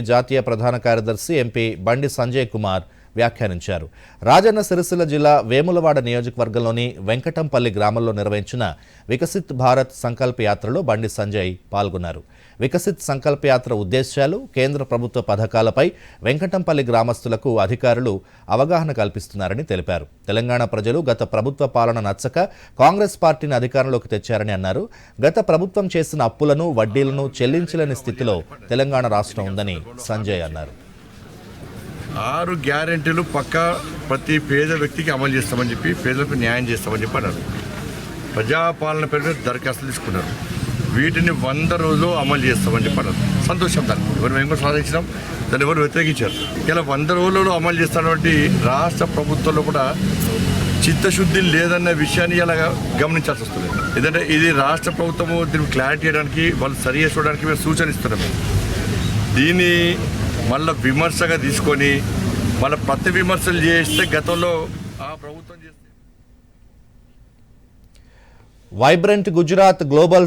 జాతీయ ప్రధాన కార్యదర్శి ఎంపీ బండి సంజయ్ కుమార్ వ్యాఖ్యానించారు. రాజన్న సిరిసిల్ల జిల్లా వేములవాడ నియోజకవర్గంలోని వెంకటంపల్లి గ్రామంలో నిర్వహించిన వికసిత్ భారత్ సంకల్ప యాత్రలో బండి సంజయ్ పాల్గొన్నారు. వికసిత్ సంకల్ప యాత్ర ఉద్దేశ్యాలు కేంద్ర ప్రభుత్వ పథకాలపై వెంకటంపల్లి గ్రామస్తులకు అధికారులు అవగాహన కల్పిస్తున్నారని తెలిపారు. తెలంగాణ ప్రజలు గత ప్రభుత్వ పాలన నచ్చక కాంగ్రెస్ పార్టీని అధికారంలోకి తెచ్చారని అన్నారు. గత ప్రభుత్వం చేసిన అప్పులను వడ్డీలను చెల్లించలేని స్థితిలో తెలంగాణ రాష్ట్రం ఉందని సంజయ్ అన్నారు. ఆరు గ్యారెంటీలు పక్కా ప్రతి పేద వ్యక్తికి అమలు చేస్తామని చెప్పి పేదలకు న్యాయం చేస్తామని చెప్పి అన్నారు. ప్రజాపాలన పేరు మీద దరఖాస్తులు తీసుకున్నారు. వీటిని వంద రోజులు అమలు చేస్తామని చెప్పి అన్నారు. సంతోషం దాన్ని ఎవరు మేము కూడా సాధించినాం దాన్ని ఎవరు వ్యతిరేకించారు? ఇలా వంద రోజులలో అమలు చేస్తున్నటువంటి రాష్ట్ర ప్రభుత్వంలో కూడా చిత్తశుద్ధి లేదన్న విషయాన్ని ఇలా గమనించాల్సి వస్తుంది. ఎందుకంటే ఇది రాష్ట్ర ప్రభుత్వము దీనికి క్లారిటీ ఇవ్వడానికి వాళ్ళు సరి చేసుకోవడానికి మేము సూచన ఇస్తున్నాము దీన్ని మళ్ళీ విమర్శగా తీసుకొని మళ్ళీ ప్రతి విమర్శలు చేస్తే గతంలో ఆ ప్రభుత్వం చేస్తే. Vibrant Gujarat global